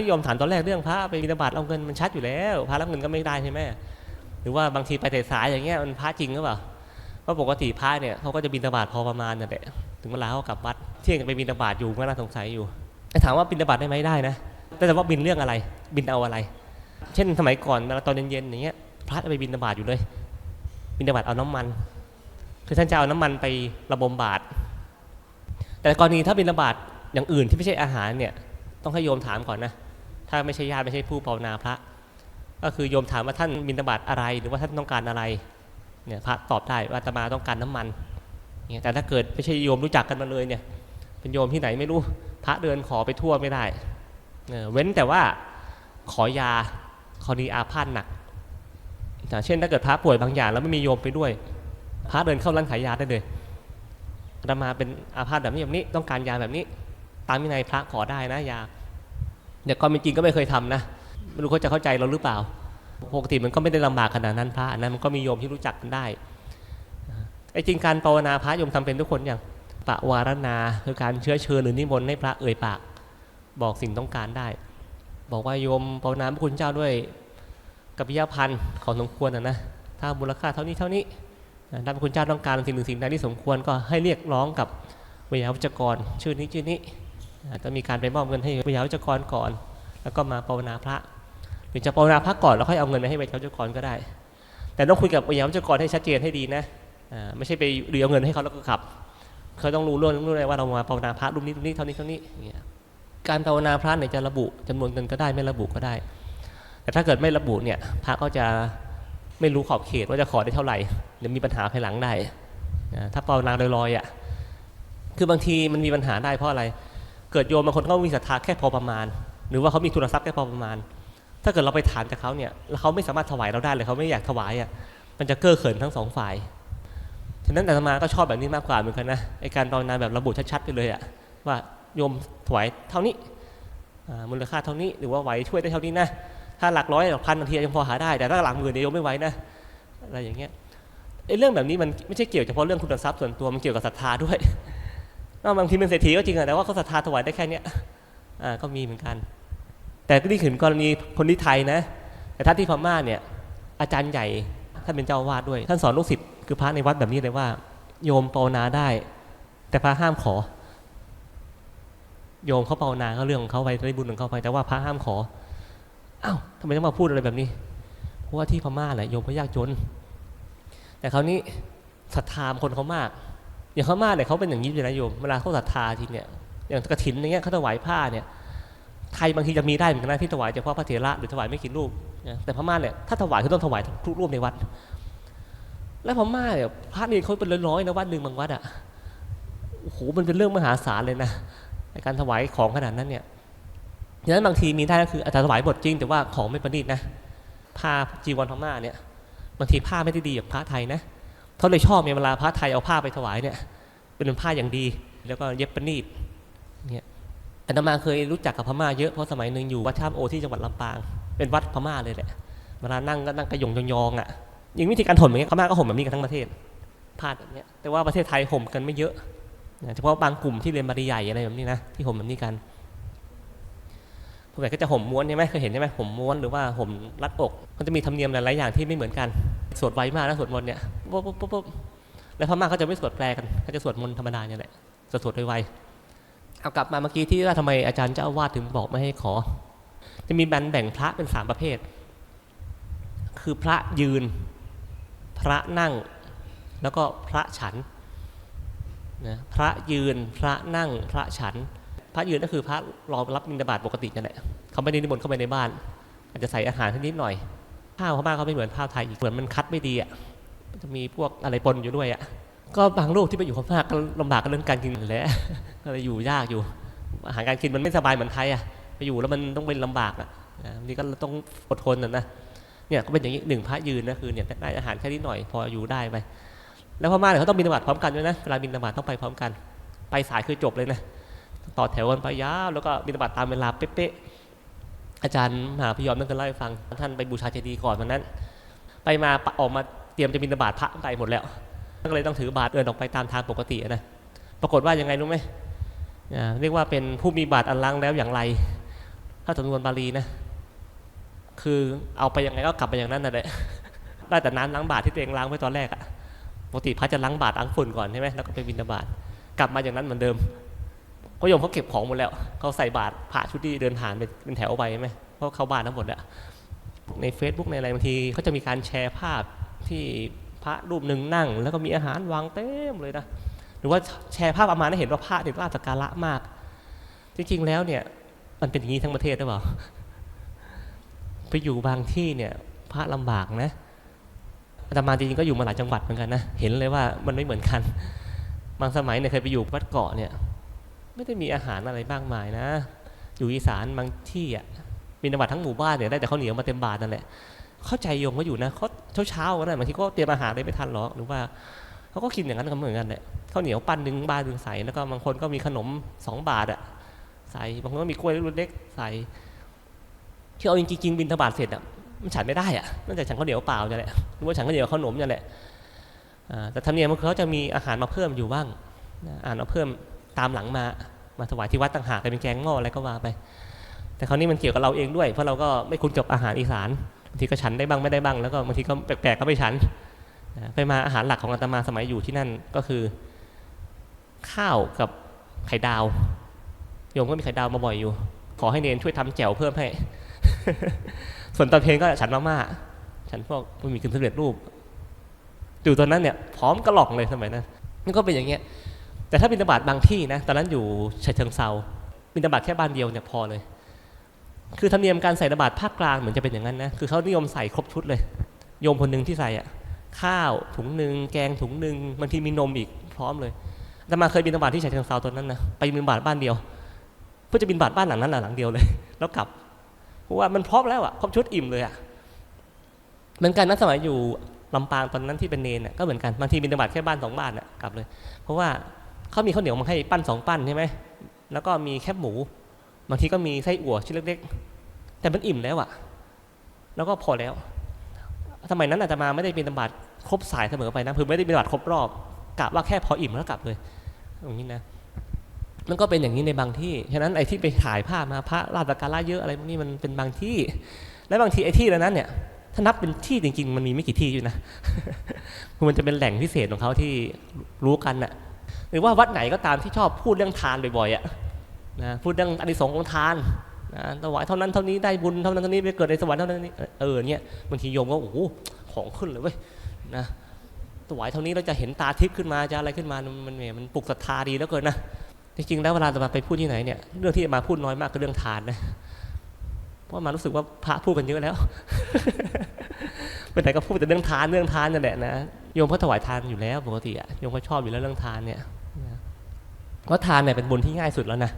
ที่โยมถามตอนแรกเรื่องพระไปบิณฑบาตเอาเงินมันชัดอยู่แล้วพระรับเงินก็ไม่ได้ใช่ไหมหรือว่าบางทีไปแต่สายอย่างเงี้ยมันพระจริงหรือเปล่าเพราะปกติพระเนี่ยเขาก็จะบิณฑบาตพอประมาณนั่นแหละถึงเวลาเขากลับวัดเที่ยงไปบิณฑบาตอยู่ก็น่าสงสัยอยู่แต่ถามว่าบิณฑบาตได้ไหมได้นะแต่ว่าบินเรื่องอะไร บินเอาอะไร เช่นสมัยก่อนเวลาตอนเย็นๆอย่างเงี้ยพระจะไปบิณฑบาตอยู่เลย บิณฑบาตเอาน้ำมัน คือท่านจะเอาน้ำมันไประบมบาตรแต่กรณีถ้าบิณฑบาตอย่างอื่นที่ไม่ใช่อาหารเนี่ยต้องให้โยมถามก่อนนะ ถ้าไม่ใช่ญาติไม่ใช่ผู้ภาวนาพระ ก็คือโยมถามว่าท่านบิณฑบาตอะไร หรือว่าท่านต้องการอะไรเนี่ยพระตอบได้ว่าตมาต้องการน้ำมันเนี่ยแต่ถ้าเกิดไม่ใช่โยมรู้จักกันมาเลยเนี่ย เป็นโยมที่ไหนไม่รู้พระเดินขอไปทั่วไม่ได้เออเว้นแต่ว่าขอยาคดีอาพาธหนักอย่างเช่นถ้าเกิดพระป่วยบางอย่างแล้วไม่มีโยมไปด้วย พระเดินเข้าร้านขายยาได้เลยอาตมาเป็นอาพาธแบบนี้แบบนี้ต้องการยาแบบนี้ ตามวินัยพระขอได้นะยา แต่ความเป็นจริงก็ไม่เคยทำนะไม่รู้เขาจะเข้าใจเราหรือเปล่าปกติมันก็ไม่ได้ลำบากขนาดนั้นพระอันนั้นมันก็มีโยมที่รู้จักกันได้ไอ้จริงการภาวนาพระโยมทำเป็นทุกคนอย่างปะวารณาคือการเชื้อเชิญหรือนิมนต์ให้พระเอ่ยปาก บอกสิ่งต้องการได้ บอกว่าโยมภาวนาพระคุณเจ้าด้วยกัปปิยพันธ์ของสมควรนะนะถ้ามูลค่าเท่านี้เท่านี้ถ้าพระคุณเจ้าต้องการสิ่งหนึ่งสิ่งใดที่สมควรก็ให้เรียกร้องกับวิยาวัจกร ชื่อนี้ชื่อนี้ จะมีการไปมอบเงินให้วิยาวัจกรก่อน แล้วก็มาภาวนาพระ หรือจะภาวนาพระก่อนแล้วค่อยเอาเงินไปให้วิยาวัจกรก็ได้ แต่ต้องคุยกับวิยาวัจกรให้ชัดเจนให้ดีนะไม่ใช่ไปเรีเอาเงินให้เขาแล้วก็ขับ เขาต้องรู้เรื่องรู้เลยว่าเรามาภาวนาพระรูปนี้รูปนี้เท่านี้เท่านี้เงี้ยการภาวนาพระเนี่ยจะระบุจำนวนเงินก็ได้ไม่ระบุก็ได้ แต่ถ้าเกิดไม่ระบุเนี่ยพระก็จะไม่รู้ขอบเขตว่าจะขอได้เท่าไหร่เดี๋ยวมีปัญหาภายหลังได้ถ้าภาวนาลอยๆอะคือบางทีมันมีปัญหาได้เพราะอะไร เกิดโยมบางคนเขามีศรัทธาแค่พอประมาณ หรือว่าเขามีทุนทรัพย์แค่พอประมาณ ถ้าเกิดเราไปถามจากเขาเนี่ยแล้วเขาไม่สามารถถวายเราได้เลยเขาไม่อยากถวายอะมันจะเก้อเขินทั้งสองฝ่ายฉะนั้นอาตมาก็ชอบแบบนี้มากกว่าเหมือนกันนะไอการภาวนาแบบระบุชัดๆไปเลยอะว่าโยมถวายเท่านี้มูลค่าเท่านี้หรือว่าไหวช่วยได้เท่านี้นะถ้าหลักร้อยหลักพันบางทียังพอหาได้แต่ถ้าหลักหมื่นเนี่ยโยมไม่ไหวนะอะไรอย่างเงี้ยไอเรื่องแบบนี้มันไม่ใช่เกี่ยวเฉพาะเรื่องคุณทรัพย์ส่วนตัวมันเกี่ยวกับศรัทธาด้วย บางทีเป็นเศรษฐีก็จริงอะแต่ว่าเขาศรัทธาถวายได้แค่เนี้ยอ่าก็มีเหมือนกัน แต่ก็นี่ถึงกรณีคนที่ไทยนะ แต่ถ้านที่พม่าเนี่ย อาจารย์ใหญ่ท่านเป็นเจ้าวาสด้วย ท่านสอนลูกศิษย์คือพระในวัดแบบนี้เลยว่า โยมภาวนาได้ แต่พระห้ามขอ โยมเขาภาวนาเขาเรื่องของเขาไปได้บุญของเขาไป แต่ว่าพระห้ามขออ้าวทำไมต้องมาพูดอะไรแบบนี้ เพราะว่าที่พม่าแหละโยมเขายากจน แต่คราวนี้ศรัทธาคนเขามาก อย่างเขามาเนี่ยเขาเป็นอย่างนี้เลยนะโยมเวลาเขาศรัทธาทีเนี่ยอย่างกระถินอย่างเงี้ยเขาถวายผ้าเนี่ยไทยบางทีจะมีได้เหมือนกันนะที่ถวายเฉพาะพระเถระหรือถวายไม่กี่รูปนะแต่พม่าเนี่ยถ้าถวายคือต้องถวายทุกรูปในวัด แล้วพม่าเนี่ยพระนี่เขาเป็นร้อยๆนะวัดหนึ่งบางวัดอะโอ้โหมันเป็นเรื่องมหาศาลเลยนะในการถวายของขนาดนั้นเนี่ยดังนั้นบางทีมีได้ก็คืออาจจะถวายหมดจริง แต่ว่าของไม่ประณีตนะผ้าจีวรพม่าเนี่ยบางทีผ้าไม่ได้ดีแบบพระไทยนะ เขาเลยชอบเนี่ยเวลาพระไทยเอาผ้าไปถวายเนี่ยเป็นผ้าอย่างดี แล้วก็เย็บประณีตเนี่ยอาตมาเคยรู้จักกับพม่าเยอะเพราะสมัยหนึ่งอยู่วัดท่ามโอที่จังหวัดลำปาง เป็นวัดพม่าเลยแหละเวลานั่งก็นั่งกระยงยองๆอะย่งวิธีการห่มอย่างเงี้ยพม่าก็ห่มแบบนี้กันทั้งประเทศผ้าแบบเนี้ยแต่ว่าประเทศไทยห่มกันไม่เยอะเฉพาะบางกลุ่มที่เรียนบาลีใหญ่อะไรแบบนี้นะที่ห่มแบบนี้กัน พวกไหนก็จะห่มม้วนใช่ไหมเคยเห็นใช่ไหมห่มม้วนหรือว่าห่มรัดอกมันจะมีธรรมเนียมหลายๆอย่างที่ไม่เหมือนกันสวดไวมากนะสวดมนต์เนี่ยปุ๊บปุ๊บปุ๊บปุ๊บแล้วพม่าเขาจะไม่สวดแปลกันเขาจะสวดมนต์ธรรมดาเนี่ยแหละสวดสวดไวๆเอากลับมาเมื่อกี้ที่ว่าทำไมอาจารย์เจ้าวาสถึงบอกไม่ให้ขอ จะมีแบ่งแบ่งพระเป็นสามประเภท คือพระยืน พระนั่ง แล้วก็พระฉันนะพระยืนพระนั่งพระฉัน พระยืนก็คือพระรอรับบิณฑบาตปกตินั่นแหละเขาไม่ได้นิมนต์เข้าไปในบ้าน อาจจะใส่อาหารนิดหน่อยผ้าวพม่าเขาไม่เหมือนผ้าวไทยอีกเหมือนมันคัดไม่ดีอะจะมีพวกอะไรปนอยู่ด้วยอะก็บางลูกที่ไปอยู่พม่าก็ลำบากกันเรื่องการกินแหละก็เลยอยู่ยากอยู่ อาหารการกินมันไม่สบายเหมือนไทยอะไปอยู่แล้วมันต้องเป็นลำบากอะนี่ก็ต้องอดทนนะนะเนี่ยก็เป็นอย่างนี้หนึ่งพระยืนนะคือเนี่ยได้อาหารแค่นิดหน่อยพออยู่ได้ไปแล้วพม่าเนี่ยเขาต้องบินบาตพร้อมกันด้วยนะเวลาบินบาตต้องไปพร้อมกัน ไปสายคือจบเลยนะ ต่อแถวกันไปยาวแล้วก็บินบาตตามเวลาเป๊ะๆอาจารย์มหาพยอมนั่นก็เล่าให้ฟัง ท่านไปบูชาเจดีย์ก่อนวันนั้น ไปมาปออกมาเตรียมจะบินบาตพระไปหมดแล้วก็เลยต้องถือบาตรเดินออกไปตามทางปกตินะปรากฏว่ายังไงรู้ไหมเรียกว่าเป็นผู้มีบาตรอันล้างแล้วอย่างไร ถ้าสำนวนบาลีนะ คือเอาไปยังไงก็กลับไปอย่างนั้นนั่นแหละได้แต่น้ำล้างบาตรที่ตัวเองล้างไว้ตอนแรกอะปกติพระจะล้างบาตรล้างฝุ่นก่อนใช่ไหมแล้วก็ไปบิณฑบาตกลับมาอย่างนั้นเหมือนเดิม ราะโยมเขาเก็บของหมดแล้วเขาใส่บาตรพระชุดที่เดินผ่านเป็นแถวไปใช่ไหมเพราะเขาบ้านทั้งหมดแล้วใน Facebook ในอะไรบางทีเขาจะมีการแชร์ภาพที่พระรูปหนึ่งนั่ง แล้วก็มีอาหารวางเต็มเลยนะหรือว่าแชร์ภาพออกมาให้เห็นว่าพระเนี่ยราชการะมาก จริงๆแล้วเนี่ยมันเป็นอย่างนี้ทั้งประเทศหรือเปล่าไปอยู่บางที่เนี่ยพระลำบากนะอาตมาจริงๆก็อยู่มาหลายจังหวัดเหมือนกันนะเห็นเลยว่ามันไม่เหมือนกัน บางสมัยเนี่ยเคยไปอยู่วัดเกาะเนี่ย ไม่ได้มีอาหารอะไรมากมายนะ อยู่อีสานบางที่อะมีจังหวัดทั้งหมู่บ้านเนี่ยได้แต่ข้าวเหนียวมาเต็มบาทนั่นแหละ เข้าใจโยมก็อยู่นะเขาเช้าเช้าๆกันนะบางทีก็เตรียมอาหารได้ไม่ทันหรอกหรือว่าเขาก็กินอย่างนั้นกันเหมือนกันแหละข้าวเหนียวปั้นหนึ่งบาทหนึ่งใส่แล้วก็บางคนก็มีขนมสองบาทอะใส่บางคนก็มีกล้วยลูกเล็กใส่ที่เอาจริงๆบินทบาทเสร็จอะมันฉันไม่ได้อะนอกจากฉันข้าวเหนียวเปล่าเนี่ยแหละหรือว่าฉันข้าวเหนียวขนมเนี่ยแหละแต่ธรรมเนียมมันเขาจะมีอาหารมาเพิ่มอยู่บ้างอ่านมาเพิ่ม ตามหลังมา มาถวายที่วัดต่างหากเป็นแกงหม้ออะไรก็ว่าไป แต่คราวนี้มันเกี่ยวกับเราเองด้วย เพราะเราก็ไม่คุ้นกับอาหารอีสานบางทีก็ฉันได้บ้างไม่ได้บ้าง แล้วก็บางทีก็แปลกๆก็ไม่ฉัน ไปมาอาหารหลักของอาตมาสมัยอยู่ที่นั่นก็คือ ข้าวกับไข่ดาว โยมก็มีไข่ดาวมาบ่อยอยู่ ขอให้เนนช่วยทำแจ่วเพิ่มให้ ส่วนตอนเพลงก็ฉันมาม่าฉันพวกมันมีกึ่งสำเร็จรูปอยู่ตอนนั้นเนี่ยพร้อมกระหล่องเลยสมัยนั้นมันก็เป็นอย่างเงี้ย แต่ถ้าบินตบาตบางที่นะตอนนั้นอยู่ฉะเชิงเซาบินตบาตแค่บ้านเดียวเนี่ยพอเลย คือธรรมเนียมการใส่ตบาตภาคกลางเหมือนจะเป็นอย่างนั้นนะคือเขานิยมใส่ครบชุดเลย โยมคนหนึ่งที่ใส่อะข้าวถุงหนึ่งแกงถุงหนึ่งบางทีมีนมอีกพร้อมเลยแต่มาเคยบินตบาตที่ฉะเชิงเซาตอนนั้นนะไปบินตบาตบ้านเดียวเพื่อจะบินบาตบ้านหลังนั้นหลังเดียวเลย แล้วกลับเพราะว่ามันพร้อมแล้วอะครบชุดอิ่มเลยอะเหมือนกันนะสมัยอยู่ลำปางตอนนั้นที่เป็นเนนก็เหมือนกันบางทีบินตบาตแค่บ้านสองบ้านอะกลับเลย เพราะว่า เขามีข้าวเหนียวมาให้ปั้นสองปั้นใช่ไหมแล้วก็มีแคบหมู บางทีก็มีไส้อั่วชิ้นเล็กๆ แต่มันอิ่มแล้วอะแล้วก็พอแล้ว สมัยนั้นอาจจะมาไม่ได้บินตบาตครบสายเสมอไปนะคือไม่ได้บินตบาตครบรอบกะว่าแค่พออิ่มแล้วกลับเลยอย่างนี้นะมันก็เป็นอย่างนี้ในบางที่ ฉะนั้นไอ้ที่ไปถ่ายภาพมาพระราชการะเยอะอะไรพวกนี้มันเป็นบางที่ และบางทีไอ้ที่เหล่านั้นเนี่ย ถ้านับเป็นที่จริง ๆ มันมีไม่กี่ที่อยู่นะคือมันจะเป็นแหล่งพิเศษของเขาที่รู้กันน่ะ หรือว่าวัดไหนก็ตามที่ชอบพูดเรื่องทานบ่อยๆอะนะพูดเรื่องอานิสงส์ของทานนะถวายเท่านั้นเท่านี้ได้บุญเท่านั้นเท่านี้ไปเกิดในสวรรค์เท่านั้นเออเนี่ยบางทีโยมก็โอ้โหของขึ้นเลยเว้ยนะถวายเท่านี้เราจะเห็นตาทิพย์ขึ้นมาจะอะไรขึ้นมามันมันมันปลุกศรัทธาดีแล้วเกินนะจริงๆแล้วเวลาจะมาไปพูดที่ไหนเนี่ยเรื่องที่มาพูดน้อยมากก็เรื่องทานนะเพราะมารู้สึกว่าพระพูดกันเยอะแล้วไปไหนก็พูดแต่เรื่องทานเรื่องทานนั่นแหละนะ โยมเขาถวายทานอยู่แล้วปกติอะโยมเขาชอบอยู่แล้วเรื่องทานเนี่ยเพราะทานเนี่ยเป็นบุญที่ง่ายสุดแล้วนะ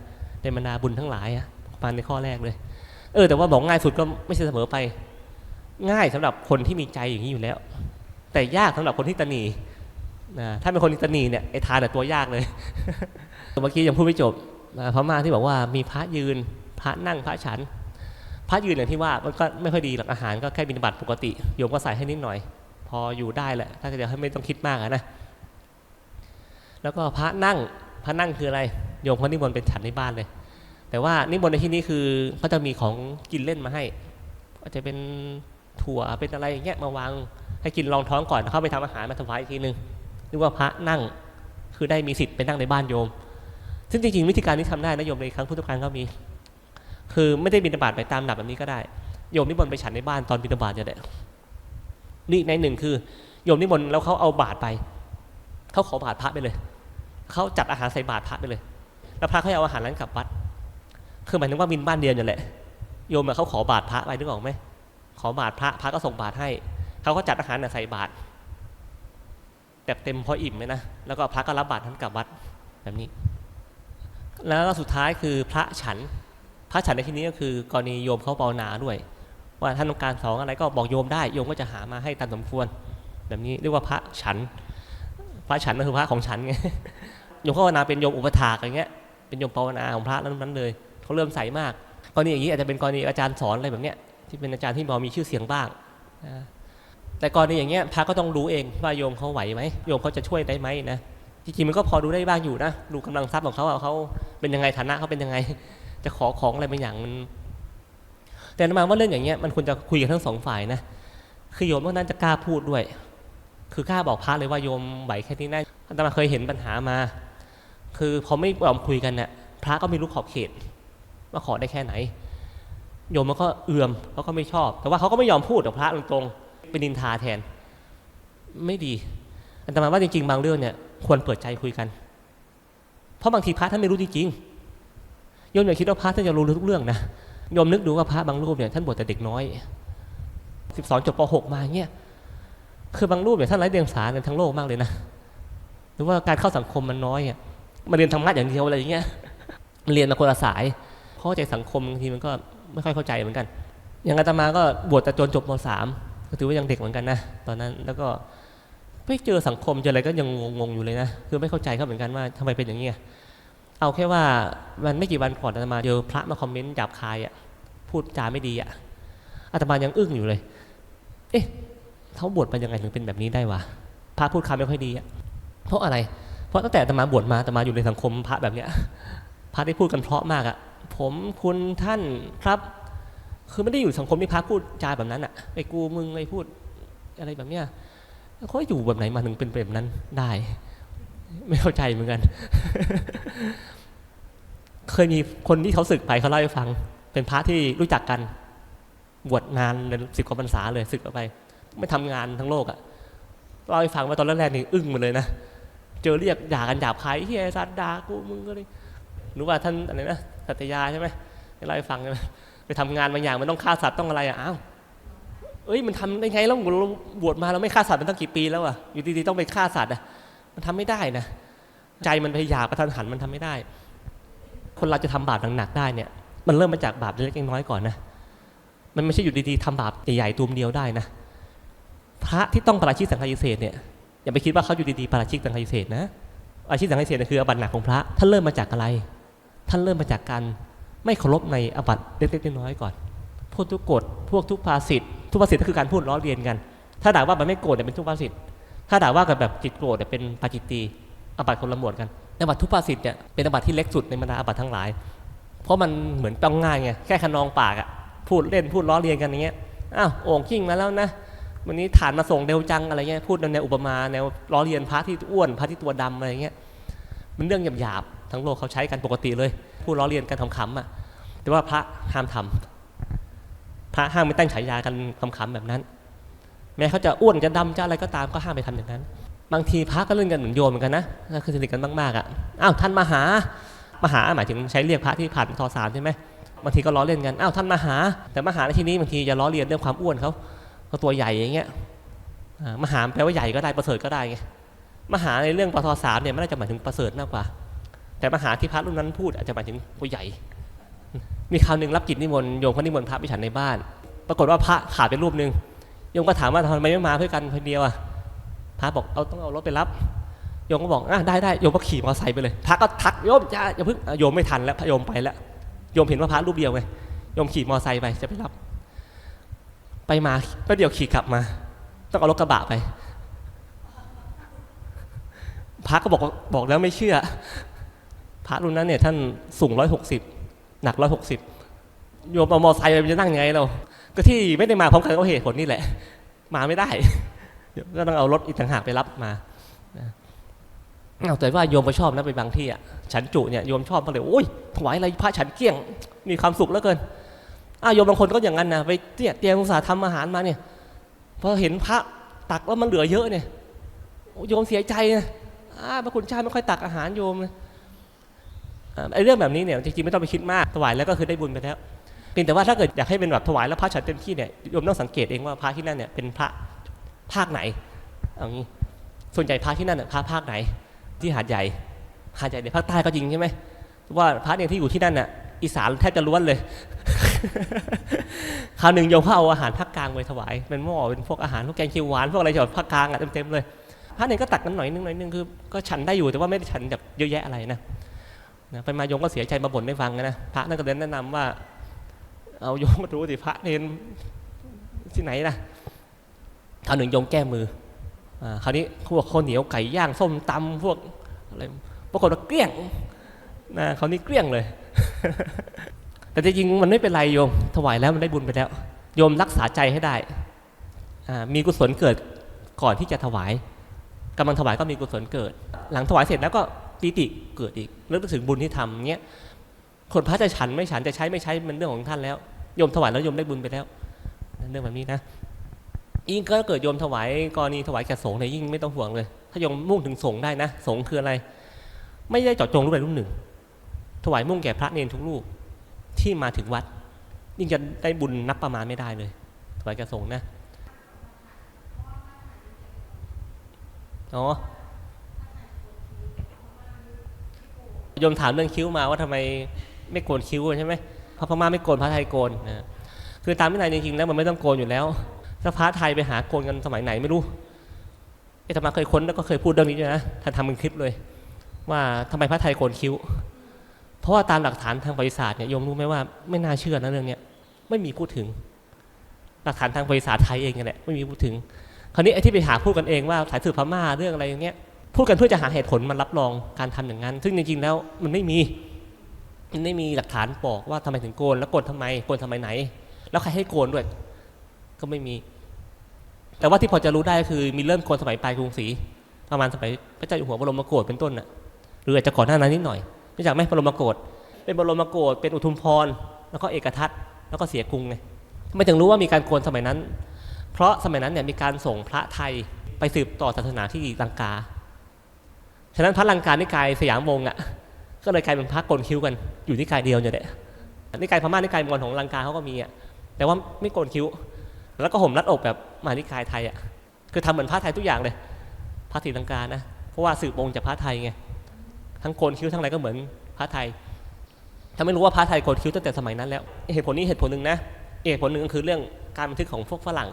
ในบรรดาบุญทั้งหลายอะมาในข้อแรกเลย เออแต่ว่าบอกง่ายสุดก็ไม่ใช่เสมอไป ง่ายสำหรับคนที่มีใจอย่างนี้อยู่แล้ว แต่ยากสำหรับคนที่ตนีนะถ้าเป็นคนที่ตนีเนี่ยไอ้ทานแต่ตัวยากเลยเมื่อกี้ยังพูดไม่จบพระมาที่บอกว่ามีพระยืนพระนั่งพระฉันพระยืนอย่างที่ว่ามันก็ไม่ค่อยดีหรอกอาหารก็แค่บิณฑบาตปกติโยมก็ใส่ให้นิดหน่อย พออยู่ได้แหละ ถ้าจะให้ไม่ต้องคิดมากะนะ แล้วก็พระนั่ง พระนั่งคืออะไร โยมเขานิมนต์เป็นฉันในบ้านเลย แต่ว่านิมนต์ในที่นี้คือเขาจะมีของกินเล่นมาให้ ก็จะเป็นถั่ว เป็นอะไรอย่างเงี้ยมาวาง ให้กินรองท้องก่อน เข้าไปทำอาหารมาถวายอีกทีนึงเรียกว่าพระนั่ง คือได้มีสิทธิ์ไปนั่งในบ้านโยม ซึ่งจริงๆวิธีการนี้ทำได้นะโยมในครั้งพุทธกาลก็มี คือไม่ได้บิณฑบาตไปตามหลับแบบนี้ก็ได้ โยมนิมนต์ไปฉันในบ้านตอนบิณฑบาตเนี่ยแหละ นี่ในหนึ่งคือโยมนิมนต์แล้วเขาเอาบาตรไปเขาขอบาตรพระไปเลยเขาจัดอาหารใส่บาตรพระไปเลย แล้วพระเขาเอาอาหารนั้นกลับวัด คือหมายถึงว่าบินบ้านเดียวนี่แหละโยมเขาขอบาตรพระไปนึกออกไหมขอบาตรพระพระก็ส่งบาตรให้เขาก็จัดอาหารใส่บาตรแบบเต็มพออิ่มเลยนะแล้วก็พระก็รับบาตรท่านกลับวัดแบบนี้ แล้วสุดท้ายคือพระฉัน พระฉันในที่นี้ก็คือกรณีโยมเขาเปานาด้วย ว่าท่านต้องการสองอะไรก็บอกโยมได้โยมก็จะหามาให้ตามสมควร แบบนี้เรียกว่าพระฉัน พระฉันก็คือพระของฉันไงโยมเขาภาวนาเป็นโยมอุปถากอย่างเงี้ยเป็นโยมภาวนาของพระนั้นๆเลยเขาเริ่มใส่มากกรณีอย่างนี้อาจจะเป็นกรณีอาจารย์สอนอะไรแบบเนี้ยที่เป็นอาจารย์ที่พอมีชื่อเสียงบ้างแต่กรณีอย่างเงี้ยพระก็ต้องรู้เองว่าโยมเขาไหวไหมโยมเขาจะช่วยได้ไหมนะจริงๆมันก็พอดูได้บ้างอยู่นะดูกำลังทรัพย์ของเขาว่าเขาเป็นยังไงฐานะเขาเป็นยังไง จะขอของอะไรบางอย่างมัน แต่อาตมาว่าเรื่องอย่างเงี้ยมันควรจะคุยกันทั้งสองฝ่ายนะคือโยมก็น่าจะกล้าพูดด้วย คือกล้าบอกพระเลยว่าโยมไหวแค่นี้ได้อาตมาเคยเห็นปัญหามา คือพอไม่ยอมคุยกันเนี่ยพระก็ไม่รู้ขอบเขต ว่าขอได้แค่ไหน โยมมันก็เอื่อมเขาก็ไม่ชอบ แต่ว่าเขาก็ไม่ยอมพูดกับพระตรงๆเป็นนินทาแทน ไม่ดีอาตมาว่าจริงๆ บางเรื่องเนี่ยควรเปิดใจคุยกัน เพราะบางทีพระท่านไม่รู้จริงๆโยมอย่าคิดว่าพระท่านจะรู้ทุกเรื่องนะ โยมนึกดูว่าพระบางรูปเนี่ยท่านบวชแต่เด็กน้อยสิบสองจบปหกมาเงี้ยคือบางรูปเนี่ยท่านไร้เดียงสากันทั้งโลกมากเลยนะหรือว่าการเข้าสังคมมันน้อยอะมาเรียนธรรมะอย่างเดียวอะไรอย่างเงี้ยเรียนมาคนละสายเข้าใจสังคมบางทีมันก็ไม่ค่อยเข้าใจเหมือนกัน อย่างอาตมาก็บวชแต่จนจบมสามก็ถือว่ายังเด็กเหมือนกันนะตอนนั้นแล้วก็ไม่เจอสังคมเจออะไรก็ยังงงๆอยู่เลยนะคือไม่เข้าใจเขาเหมือนกันว่าทำไมเป็นอย่างนี้ย เอาแค่ว่ามันไม่กี่วันก่อนอาตมาเจอพระมาคอมเมนต์หยาบคายอะพูดจาไม่ดีอะอาตมายังอึ้งอยู่เลย เอ๊ะเขาบวชมายังไงถึงเป็นแบบนี้ได้วะพระพูดคำไม่ค่อยดีอะเพราะอะไร เพราะตั้งแต่อาตมาบวชมาอาตมาอยู่ในสังคมพระแบบเนี้ยพระได้พูดกันเพราะมากอะผมคุณท่านครับคือไม่ได้อยู่สังคมที่พระพูดจาแบบนั้นอะไอ้กูมึงไอ้พูดอะไรแบบเนี้ยเขาอยู่แบบไหนมาถึงเป็นแบบนั้นได้ ไม่เข้าใจเหมือนกัน เคยมีคนที่เขาศึกไปเขาเล่าให้ฟัง เป็นพระที่รู้จักกัน บวชนานเป็นสิบกว่าพรรษาเลยศึกออกไป ไม่ทำงานทั้งโลกอะเล่าให้ฟังว่าตอนแรกๆนี่อึ้งหมาเลยนะ เจอเรียกด่ากันหยาบคายเฮียสัตว์ด่ากูมึงก็เลยหรือว่าท่านอะไรนะสัตยาใช่ไหมเล่าให้ฟังใช่ไหมไปทำงานบางอย่างมันต้องฆ่าสัตว์ต้องอะไรอะอ้าวเอ้ยมันทำได้ไงแล้วเราบวชมาเราไม่ฆ่าสัตว์มันตั้งกี่ปีแล้วอะอยู่ดีๆต้องไปฆ่าสัตว์อะ มันทำไม่ได้นะ ใจมันพยายามประทันหันมันทำไม่ได้ คนเราจะทำบาปหนักๆได้เนี่ย มันเริ่มมาจากบาปเล็กๆน้อยๆก่อนนะ มันไม่ใช่อยู่ดีๆทำบาปใหญ่ๆตูมเดียวได้นะ พระที่ต้องปราชิกสังฆาทิเศษเนี่ยอย่าไปคิดว่าเขาอยู่ดีๆปราชิกสังฆาทิเศษนะปราชิกสังฆาทิเศษคืออาบัติหนักของพระท่านเริ่มมาจากอะไร ท่านเริ่มมาจากการไม่เคารพในอบัตเล็กๆน้อยๆก่อน พวกทุกกฎพวกทุกภาษิตทุกภาษิตก็คือการพูดล้อเลียนกัน ถ้าด่าว่ามันไม่โกรธเนี่ยเป็นทุกภาษิต ถ้าด่าว่ากับแบบจิตโกรธเนี่ยเป็นปาจิตตีอบัตคนละหมวดกันอบัตทุกภาษิตเนี่ยเป็นอบัตที่เล็กสุดในบรรดาอบัตทั้งหลาย เพราะมันเหมือนต้องง่ายไงแค่ขนองปากอะพูดเล่นพูดล้อเลียนกันอย่างเงี้ยอ้าวโอ่งขิ้งมาแล้วนะวันนี้ฐานมาส่งเร็วจังอะไรเงี้ยพูดในวอุปมาแนวล้อเลียนพระที่อ้วนพระที่ตัวดำอะไรเงี้ยมันเรื่องหยาบๆทั้งโลกเขาใช้กันปกติเลย พูดล้อเลียนกันขำๆอะแต่ว่าพระห้ามทำพระห้ามไม่ตั้งฉายากันคำๆแบบนั้น แม้เขาจะอ้วนจะดำจะอะไรก็ตามก็ห้ามไปทำอย่างนั้น บางทีพระก็เล่นกันเหมือนโยมเหมือนกันนะก็คือสนิทกันมากๆอะอ้าวท่านมาหามาหาหมายถึงใช้เรียกพระที่ผ่านทอสามใช่ไหมบางทีก็ล้อเล่นกันอ้าวท่านมาหา แต่มาหาในที่นี้บางทีจะล้อเลียนเรื่องความอ้วนเขาเขาตัวใหญ่อย่างเงี้ยมาหาแปลว่าใหญ่ก็ได้ประเสริฐก็ได้ไงมาหาในเรื่องปทสามเนี่ยมันน่าจะหมายถึงประเสริฐมากกว่า แต่มาหาที่พระรุ่นนั้นพูดอาจจะหมายถึงตัวใหญ่ มีคราวหนึ่งรับกิจนิมนต์โยมเขานิมนต์พระไปฉันในบ้าน ปรากฏว่าพระขาดไปรูปหนึ่ง ยมก็ถามว่าทำไมไม่มาเพื่อกันคนเดียวอะพระบอกเอาต้องเอารถไปรับโยมก็บอกอะได้ได้โยมก็ขี่มอเตอร์ไซค์ไปเลยพระก็ทักโยมอย่าอย่าเพิ่งโยมไม่ทันแล้วพระโยมไปแล้วโยมเห็นว่าพระรูปเดียวไงโยมขี่มอเตอร์ไซค์ไปจะไปรับ ไปมาก็เดี๋ยวขี่กลับมา ต้องเอารถกระบะไปพระก็บอกบอกแล้วไม่เชื่อ พระรุ่นนั้นเนี่ยท่านสูงร้อยหกสิบหนักร้อยหกสิบโยมเอามอเตอร์ไซค์ไปจะนั่งยังไงเรา ก็ที่ไม่ได้มาพร้อมกันก็เหตุผลนี่แหละ มาไม่ได้ก็ต้องเอารถอีกต่างหากไปรับมาเอาแต่ว่าโยมก็ชอบนะไปบางที่อะฉันจุเนี่ยโยมชอบมากเลยโอ้ยถวายอะไรพระฉันเกลี้ยงมีความสุขเหลือเกินอ้าวโยมบางคนก็อย่างนั้นนะไปเนี่ยเตรียมอุตสาห์ทำอาหารมาเนี่ยพอเห็นพระตักแล้วมันเหลือเยอะเนี่ยโยมเสียใจนะอ้าพระคุณเจ้าไม่ค่อยตักอาหารโยมเลยไอ้เรื่องแบบนี้เนี่ยจริงๆไม่ต้องไปคิดมากถวายแล้วก็คือได้บุญไปแล้ว พียงแต่ว่าถ้าเกิดอยากให้เป็นแบบถวายแล้วพระฉันเต็มที่เนี่ยโยมต้องสังเกตเองว่าพระที่นั่นเนี่ยเป็นพระภาคไหนเอางี้ส่วนใหญ่พระที่นั่นเนี่ยพระภาคไหน ที่หาดใหญ่หาดใหญ่ในภาคใต้ก็จริงใช่ไหมว่าพระเนี่ยที่อยู่ที่นั่นน่ะอีสานแทบจะล้วนเลยคราวหนึ่งโยมเขาเอาอาหารภาคกลางไปถวายเป็นหม้อเป็นพวกอาหารพวกแกงเขียวหวานพวกอะไรจากภาคกลางอะเต็มๆเลยพระเนี่ยก็ตักกันหน่อยนึงหน่อยนึงคือก็ฉันได้อยู่แต่ว่าไม่ได้ฉันแบบเยอะแยะอะไรนะนะไปมาโยมก็เสียใจมาบ่นให้ฟังนะพระนั่นก็เดินแนะนำว่า เอาโยมมาดูสิพระเนนที่ไหนนะคราวหนึ่งโยมแก้มืออ่าคราวนี้พวกข้าวเหนียวไก่ย่างส้มตำพวกอะไรปรากฏว่าเกลี้ยงนะคราวนี้เกลี้ยงเลย แต่จริงๆมันไม่เป็นไรโยม ถวายแล้วมันได้บุญไปแล้ว โยมรักษาใจให้ได้มีกุศลเกิดก่อนที่จะถวายกำลังถวายก็มีกุศลเกิด หลังถวายเสร็จแล้วก็ปีติเกิดอีกเรื่องถึงบุญที่ทำเงี้ย คนพระจะฉันไม่ฉันจะใช้ไม่ใช้มันเรื่องของท่านแล้วโยมถวายแล้วโยมได้บุญไปแล้วเรื่องแบบนี้นะยิ่งก็เกิดโยมถวายกรณีถวายแก่สงฆ์เนี่ยยิ่งไม่ต้องห่วงเลย ถ้าโยมมุ่งถึงสงฆ์ได้นะสงฆ์คืออะไร ไม่ได้เจาะจงรูปใดรูปหนึ่ง ถวายมุ่งแก่พระเนรทุกรูปที่มาถึงวัด ยิ่งจะได้บุญนับประมาณไม่ได้เลย ถวายแก่สงฆ์นะอ๋อโยมถามเรื่องคิ้วมาว่าทำไม ไม่โกนคิ้วใช่ไหมพระพม่าไม่โกนพระไทยโกนนะคือตามวินัยจริงๆแล้วมันไม่ต้องโกนอยู่แล้วถ้าพระไทยไปหาโกนกันสมัยไหนไม่รู้เอตมาเคยค้นแล้วก็เคยพูดเรื่องนี้ด้วยนะท่านทำเป็นคลิปเลย ว่าทำไมพระไทยโกนคิ้ว เพราะว่าตามหลักฐานทางประวัติศาสตร์เนี่ยโยมรู้ไหมว่าไม่น่าเชื่อนะเรื่องเนี้ยไม่มีพูดถึง หลักฐานทางประวัติศาสตร์ไทยเองนั่แหละไม่มีพูดถึง คราวนี้ไอ้ที่ไปหาพูดกันเองว่าสายสืบพม่าเรื่องอะไรอย่างเงี้ยพูดกันเพื่อจะหาเหตุผลมันรับรองการทำอย่างนั้น ซึ่งจริงๆแล้วมันไม่มี ไม่มีหลักฐานบอกว่าทำไมถึงโกน แล้วโกนทำไมโกนทำไมไหน แล้วใครให้โกนด้วย ก็ไม่มี แต่ว่าที่พอจะรู้ได้ก็คือมีเริ่มโกนสมัยปลายกรุงศรีประมาณสมัยพระเจ้าอยู่หัวบรมโกศเป็นต้นน่ะหรืออาจจะก่อนหน้านั้นนิดหน่อยรู้จักไหมบรมโกศเป็นบรมโกศเป็นอุทุมพรแล้วก็เอกทัศน์แล้วก็เสียกรุงไงไม่ถึงรู้ว่ามีการโกนสมัยนั้น เพราะสมัยนั้นเนี่ยมีการส่งพระไทยไปสืบต่อศาสนาที่ลังกาฉะนั้นพระลังกานิกายสยามวงศ์อะ ก็เลยกลายเป็นพระโกนคิ้วกันอยู่ที่กายเดียวเนี่ยแหละนิกายพม่านิกายมอญของลังกาเขาก็มีอะแต่ว่าไม่โกนคิ้ว แล้วก็ห่มรัดอกแบบมานิกายไทยอะคือทำเหมือนพระไทยทุกอย่างเลยพระศรีลังกานะเพราะว่าสืบวงจากพระไทยไงทั้งโกนคิ้วทั้งอะไรก็เหมือนพระไทยถ้าไม่รู้ว่าพระไทยโกนคิ้วตั้งแต่สมัยนั้นแล้ว เหตุผลนี้เหตุผลหนึ่งนะเหตุผลหนึ่งก็คือเรื่องการบันทึกของพวกฝรั่ง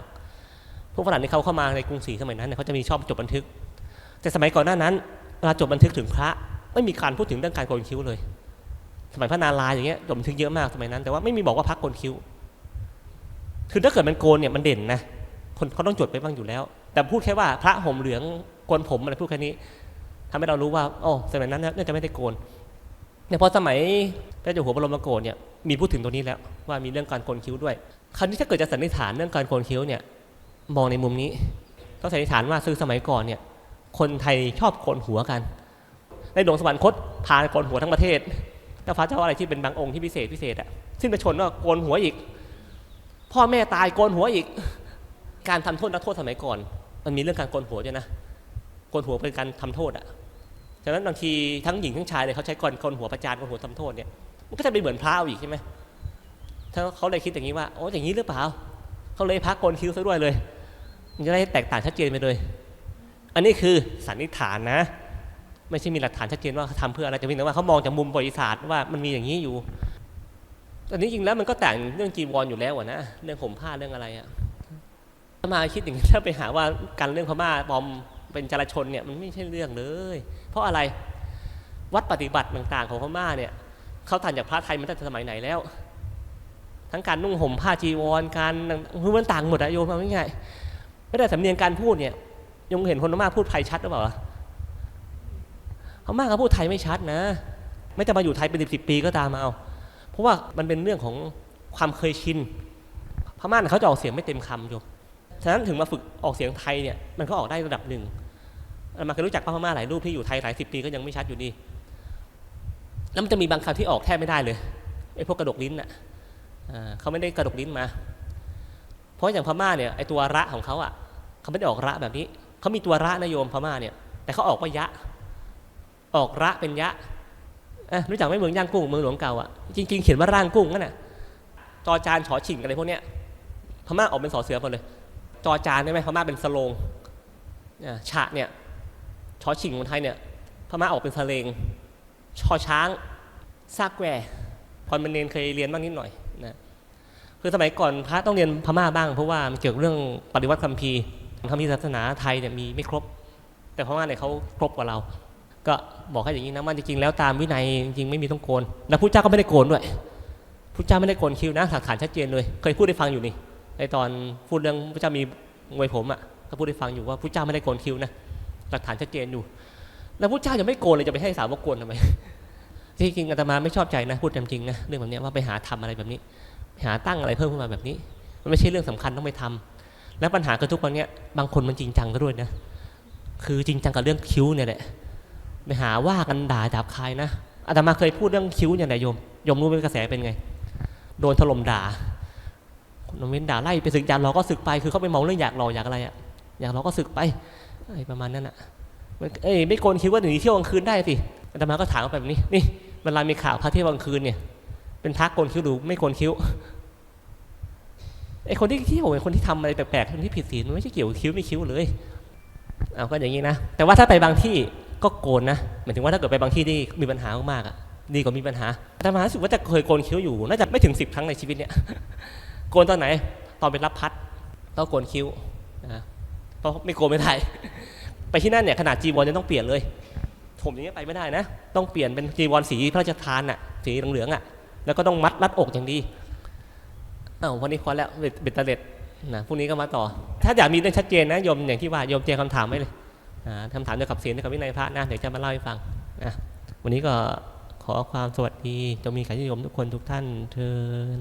พวกฝรั่งที่เขาเข้ามาในกรุงศรีสมัยนั้นเนี่ยเขาจะมีชอบจดบันทึก แต่สมัยก่อนหน้านั้นเวลาจดบันทึกถึงพระ ไม่มีการพูดถึงเรื่องการโกนคิ้วเลย สมัยพระนารายอย่างเงี้ยจดบันทึกเยอะมากสมัยนั้น แต่ว่าไม่มีบอกว่าพระโกนคิ้ว คือถ้าเกิดมันโกนเนี่ยมันเด่นนะ คนเขาต้องจดไปบ้างอยู่แล้ว แต่พูดแค่ว่าพระห่มเหลืองโกนผมอะไรพูดแค่นี้ทำให้เรารู้ว่าโอ้สมัยนั้นน่าจะไม่ได้โกนเนี่ยพอสมัยพระเจ้าหัวบรมโกศเนี่ยมีพูดถึงตรงนี้แล้วว่ามีเรื่องการโกนคิ้วด้วย คราวนี้ถ้าเกิดจะสันนิษฐานเรื่องการโกนคิ้วเนี่ยมองในมุมนี้ ต้องสันนิษฐานว่าคือสมัยก่อนเนี่ยคนไทยชอบโกนหัวกัน ในหลวงสวรรคตพาโกนหัวทั้งประเทศเจ้าฟ้าเจ้าอะไรที่เป็นบางองค์ที่พิเศษพิเศษอะสิ้นประชนก็โกนหัวอีก พ่อแม่ตายโกนหัวอีก การทำโทษนักโทษสมัยก่อน มันมีเรื่องการโกนหัวด้วยนะโกนหัวเป็นการทำโทษอะฉะนั้นบางทีทั้งหญิงทั้งชายเลยเขาใช้กลโกนหัวประจานโกนหัวทำโทษเนี่ยมันก็จะเป็นเหมือนพระเอาอีกใช่ไหมถ้าเขาเลยคิดอย่างนี้ว่าโอ้อย่างนี้หรือเปล่าเขาเลยพักโกนคิ้วซะด้วยเลยมันจะได้แตกต่างชัดเจนไปเลย อันนี้คือสันนิษฐานนะ ไม่ใช่มีหลักฐานชัดเจนว่าเขาทำเพื่ออะไรแต่เพียงแต่ว่าเขามองจากมุมบริษัทว่ามันมีอย่างนี้อยู่ตอนนี้จริงแล้วมันก็แต่งเรื่องจีวรอยู่แล้วนะเรื่องผมผ้าเรื่องอะไรอะถ้ามาคิดอย่างนี้ถ้าไปหาว่าการเรื่องพม่าปลอมเป็นจราชนเนี่ยมันไม่ใช่เรื่องเลย เพราะอะไรวัดปฏิบัติต่างๆของพม่าเนี่ยเขาทันจากพระไทยมันตั้งแต่สมัยไหนแล้ว ทั้งการนุ่งห่มผ้าจีวรการคือมันต่างหมดอะโยมเอาง่ายๆไม่ได้สำเนียงการพูดเนี่ยยงเห็นคนพม่าพูดไทยชัดหรือเปล่า พม่าเขาพูดไทยไม่ชัดนะ ไม่จะมาอยู่ไทยเป็นสิบสิบปีก็ตามมาเอา เพราะว่ามันเป็นเรื่องของความเคยชิน พม่าเขาจะออกเสียงไม่เต็มคำโยมฉะนั้นถึงมาฝึกออกเสียงไทยเนี่ยมันก็ออกได้ระดับหนึ่งเรามาเคยรู้จักพระพม่าหลายรูปที่อยู่ไทยหลายสิบปีก็ยังไม่ชัดอยู่ดี แล้วมันจะมีบางคำที่ออกแทบไม่ได้เลยไอ้พวกกระดกลิ้นอะเขาไม่ได้กระดกลิ้นมา เพราะอย่างพม่าเนี่ยไอ้ตัวระของเขาอะเขาไม่ได้ออกระแบบนี้ เขามีตัวระนะโยมพม่าเนี่ย แต่เขาออกว่ายะ ออกระเป็นยะรู้จักไหมเมืองย่างกุ้งเมืองหลวงเก่าอะจริงๆเขียนว่าร่างกุ้งนั่นน่ะจอจานฉอฉิงอะไรพวกเนี้ยพม่าออกเป็นสอเสือหมดเลย จอจานได้ไหมพม่าเป็นสโลงฉะเนี่ยชอชิงคนไทยเนี่ยพม่าออกเป็นสเลงชอช้างซากแวพรมันเนนเคยเรียนบ้างนิดหน่อยนะคือสมัยก่อนพระต้องเรียนพม่าบ้าง เพราะว่ามันเกี่ยวกับเรื่องปฏิวัติคัมภีร์คัมภีร์ศาสนาไทยเนี่ยมีไม่ครบ แต่พม่าเนี่ยเขาครบกว่าเรา ก็บอกให้อย่างนี้นะว่าจริงๆแล้วตามวินัยจริงๆไม่มีต้องโกนแล้วพระเจ้าก็ไม่ได้โกนด้วยพระเจ้าไม่ได้โกนคิ้วนะหลักฐานชัดเจนเลย เคยพูดได้ฟังอยู่นี่ในตอนพูดเรื่องพระเจ้ามีมวยผมอะก็พูดได้ฟังอยู่ว่าพระเจ้าไม่ได้โกนคิ้วนะหลักฐานชัดเจนอยู่ แล้วพระเจ้าจะไม่โกนเลยจะไปให้สาวกโกนทำไมที่จริงอาตมาไม่ชอบใจนะพูดจริงนะเรื่องแบบนี้ว่าไปหาทำอะไรแบบนี้ หาตั้งอะไรเพิ่มขึ้นมาแบบนี้ มันไม่ใช่เรื่องสำคัญต้องไปทำแล้วปัญหาคือทุกวันนี้บางคนมันจริงจังก็ด้วยนะคือจริงจังกับเรื่องคิ้วเนี่ยแหละ ไปหาว่ากันด่าจับใครนะอาตมาเคยพูดเรื่องคิ้วเนี่ยแหละโยมโยมรู้ไหมกระแสเป็นไง โดนถล่มด่าคนเว้นด่าไล่ไปศึกอยากรอก็ศึกไป คือเขาไปมองเรื่องอยากรออยากอะไรอะอยากรอก็ศึกไปอะไรประมาณนั้นอะเอ้ยไม่โกนคิ้วก็หนีเที่ยวกลางคืนได้สิอาตมาก็ถามไปแบบนี้นี่เวลามีข่าวพระเที่ยวกลางคืนเนี่ย เป็นพระโกนคิ้วหรือไม่โกนคิ้วไอ้คนที่ที่ผมเป็นคนที่ทำอะไรแปลกๆคนที่ผิดศีลมันไม่ใช่เกี่ยวคิ้วไม่คิ้วเลยเอาก็อย่างนี้นะแต่ว่าถ้าไปบางที่ ก็โกนนะหมายถึงว่าถ้าเกิดไปบางที่ที่มีปัญหามากๆอะดีกว่ามีปัญหาแต่มาสึกว่าจะเคยโกนคิ้วอยู่น่าจะไม่ถึงสิบครั้งในชีวิตเนี่ยโกนตอนไหน ตอนไปรับพัดต้องโกนคิ้วนะเพราะไม่โกนไม่ได้ไปที่นั่นเนี่ยขนาดจีวรยังต้องเปลี่ยนเลย ผมอย่างเงี้ไปไม่ได้นะ ต้องเปลี่ยนเป็นจีวรสีพระราชทานอะสีเหลืองๆอะแล้วก็ต้องมัดรัดอกอย่างดีอ้าววันนี้พอแล้วเบ็ดเบ็ดเตล็ดนะพรุ่งนี้ก็มาต่อ ถ้าอยากมีเรื่องชัดเจนนะโยมอย่างที่ว่าโยมเตรียคำถามไว้เลย คำถามเกี่ยวกับศีลเกี่ยวกับวินัยพระนะเดี๋ยวจะมาเล่าให้ฟังนะวันนี้ก็ขอความสวัสดีจงมีการนิยมทุกคนทุกท่านเทิน